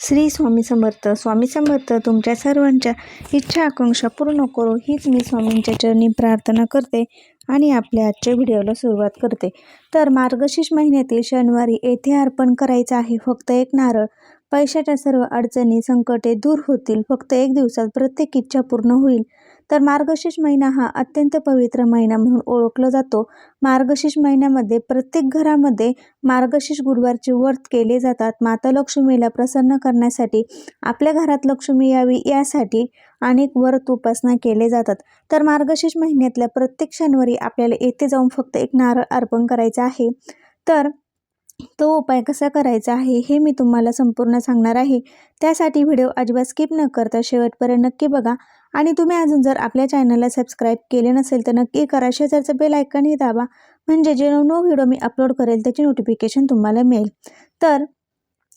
श्री स्वामी समर्थ. स्वामी समर्थ तुमच्या सर्वांच्या इच्छा आकांक्षा पूर्ण करो. हीच मी स्वामींच्या चरणी प्रार्थना करते आणि आपल्या आजच्या व्हिडिओला सुरुवात करते. तर मार्गशीर्ष महिन्यातील शनिवारी येथे अर्पण करायचं आहे. फक्त एक नारळ. पैशाच्या सर्व अडचणी संकटे दूर होतील. फक्त एक दिवसात प्रत्येक इच्छा पूर्ण होईल. तर मार्गशीर्ष महिना हा अत्यंत पवित्र महिना म्हणून ओळखला जातो. मार्गशीर्ष महिन्यामध्ये प्रत्येक घरामध्ये मार्गशीर्ष गुरुवारचे व्रत केले जातात. माता लक्ष्मीला प्रसन्न करण्यासाठी आपल्या घरात लक्ष्मी यावी यासाठी अनेक व्रत उपासना केले जातात. तर मार्गशीर्ष महिन्यातल्या प्रत्येक शनिवारी आपल्याला येथे जाऊन फक्त एक नारळ अर्पण करायचा आहे. तर तो उपाय कसा करायचा आहे हे मी तुम्हाला संपूर्ण सांगणार आहे. त्यासाठी व्हिडिओ अजिबात स्किप न करता शेवटपर्यंत नक्की बघा. आणि तुम्ही अजून जर आपल्या चॅनलला सबस्क्राईब केले नसेल तर नक्की करा. शेजारचं बेल आयकनही दाबा. म्हणजे जे नो व्हिडिओ मी अपलोड करेल त्याची नोटिफिकेशन तुम्हाला मिळेल. तर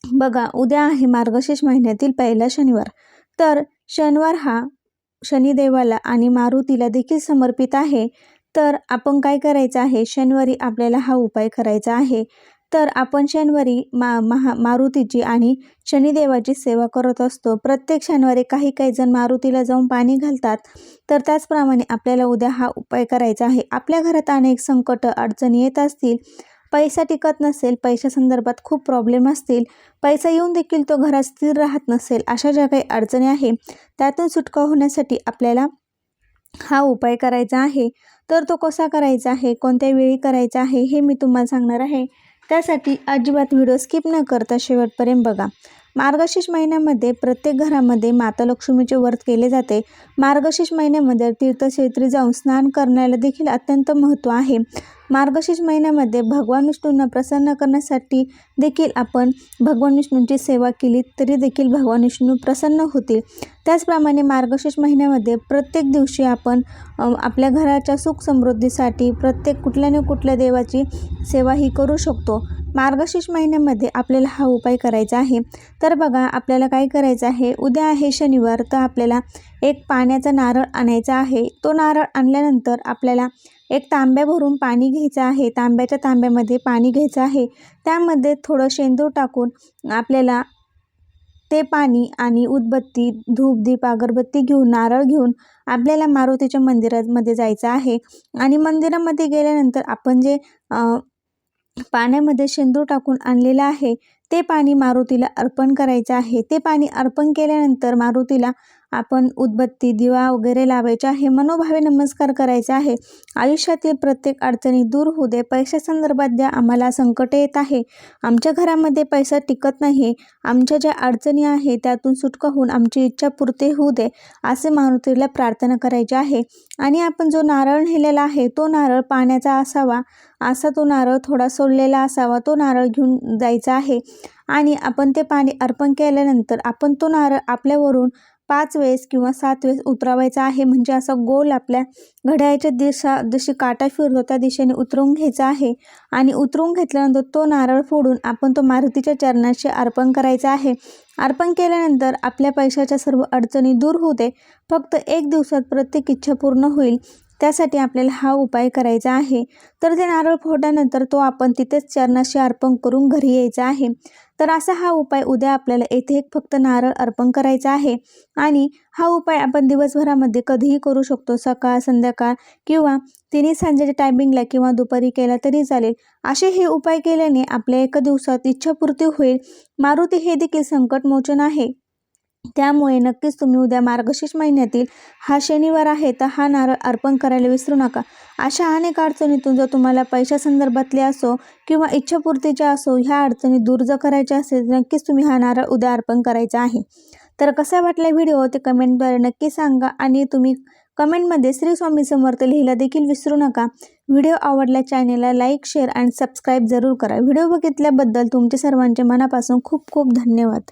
बघा उद्या आहे मार्गशीर्ष महिन्यातील पहिला शनिवार. तर शनिवार हा शनिदेवाला आणि मारुतीला देखील समर्पित आहे. तर आपण काय करायचं आहे? शनिवारी आपल्याला हा उपाय करायचा आहे. तर आपण शनिवारी मा महा मारुतीची आणि शनिदेवाची सेवा करत असतो. प्रत्येक शनिवारी काही काही जण मारुतीला जाऊन पाणी घालतात. तर त्याचप्रमाणे आपल्याला उद्या हा उपाय करायचा आहे. आपल्या घरात अनेक संकट अडचणी येत असतील. पैसा टिकत नसेल पैशासंदर्भात खूप प्रॉब्लेम असतील. पैसा येऊन देखील तो घरात स्थिर राहत नसेल अशा ज्या काही अडचणी आहे त्यातून सुटका होण्यासाठी आपल्याला हा उपाय करायचा आहे. तर तो कसा करायचा आहे कोणत्या वेळी करायचा आहे हे मी तुम्हाला सांगणार आहे. त्यासाठी अजिबात व्हिडिओ स्किप न करता शेवटपर्यंत बघा. मार्गशीर्ष महिन्यामध्ये प्रत्येक घरामध्ये माता लक्ष्मीचे व्रत केले जाते. मार्गशीर्ष महिन्यामध्ये तीर्थक्षेत्री जाऊन स्नान करण्याला देखील अत्यंत महत्त्व आहे. मार्गशीर्ष महिन्यामध्ये भगवान विष्णूंना प्रसन्न करण्यासाठी देखील आपण भगवान विष्णूंची सेवा केली तरी देखील भगवान विष्णू प्रसन्न होतील. त्याचप्रमाणे मार्गशीर्ष महिन्यामध्ये प्रत्येक दिवशी आपण आपल्या घराच्या सुख समृद्धीसाठी प्रत्येक कुठल्या ना कुठल्या देवाची सेवा ही करू शकतो. मार्गशीर्ष महिन्यामध्ये आपल्याला हा उपाय करायचा आहे. तर बघा आपल्याला काय करायचं आहे? उद्या आहे शनिवार तर आपल्याला एक पाण्याचा नारळ आणायचा आहे. तो नारळ आणल्यानंतर आपल्याला एक तांब्या भरून पाणी घ्यायचं आहे. तांब्याच्या तांब्यामध्ये पाणी घ्यायचं आहे. त्यामध्ये थोडं शेंदूर टाकून आपल्याला ते पाणी आणि उदबत्ती धूप दीप अगरबत्ती घेऊन नारळ घेऊन आपल्याला मारुतीच्या मंदिरामध्ये जायचं आहे. आणि मंदिरामध्ये गेल्यानंतर आपण जे पाण्यामध्ये शेंदूर टाकून आणलेलं आहे ते पाणी मारुतीला अर्पण करायचं आहे. ते पाणी अर्पण केल्यानंतर मारुतीला आपण उदबत्ती दिवा वगैरे लावायचे आहे. मनोभावे नमस्कार करायचा आहे. आयुष्यातील प्रत्येक अडचणी दूर होऊ दे. पैशासंदर्भात ज्या आम्हाला संकट येत आहे. आमच्या घरामध्ये पैसा टिकत नाही. आमच्या ज्या अडचणी आहे त्यातून सुटका होऊन आमची इच्छा पूर्ती होऊ दे असे मारुतीला प्रार्थना करायची आहे. आणि आपण जो नारळ नेलेला आहे तो नारळ पाण्याचा असावा. असा तो नारळ थोडा सोडलेला असावा. तो नारळ घेऊन जायचा आहे. आणि आपण ते पाणी अर्पण केल्यानंतर आपण तो नारळ आपल्यावरून पाच वेळेस किंवा सात वेळेस उतरवायचा आहे. म्हणजे असा गोल आपल्या घड्याळ्याच्या दिशा जशी काटा फिरतो त्या दिशेने उतरवून घ्यायचा आहे. आणि उतरवून घेतल्यानंतर तो नारळ फोडून आपण तो मारुतीच्या चरणाशी अर्पण करायचा आहे. अर्पण केल्यानंतर आपल्या पैशाच्या सर्व अडचणी दूर होते फक्त एक दिवसात प्रत्येक इच्छा पूर्ण होईल. त्यासाठी आपल्याला हा उपाय करायचा आहे. तर ते नारळ फोडल्यानंतर तो आपण तिथेच चरणाशी अर्पण करून घरी यायचा आहे. तर असा हा उपाय उद्या आपल्याला येथे एक फक्त नारळ अर्पण करायचा आहे. आणि हा उपाय आपण दिवसभरामध्ये कधीही करू शकतो. सकाळ संध्याकाळ किंवा तिन्ही सांजेच्या टायमिंगला किंवा दुपारी केला तरी चालेल. असे हे उपाय केल्याने आपल्या एका दिवसात इच्छापूर्ती होईल. मारुती हे देखील संकटमोचन आहे. त्यामुळे नक्कीच तुम्ही उद्या मार्गशीर्ष महिन्यातील हा शनिवार आहे तर हा नारळ अर्पण करायला विसरू नका. अशा अनेक अडचणीतून जर तुम्हाला पैशासंदर्भातले असो किंवा इच्छापूर्तीच्या असो ह्या अडचणी दूर जर करायच्या असेल तर नक्कीच तुम्ही हा नारळ उद्या अर्पण करायचा आहे. तर कसा वाटला व्हिडिओ ते कमेंटद्वारे नक्की सांगा आणि तुम्ही कमेंटमध्ये श्री स्वामी समर्थ लिहिला देखील विसरू नका. व्हिडिओ आवडला चॅनेलला लाईक शेअर आणि सबस्क्राईब जरूर करा. व्हिडिओ बघितल्याबद्दल तुमचे सर्वांचे मनापासून खूप खूप धन्यवाद.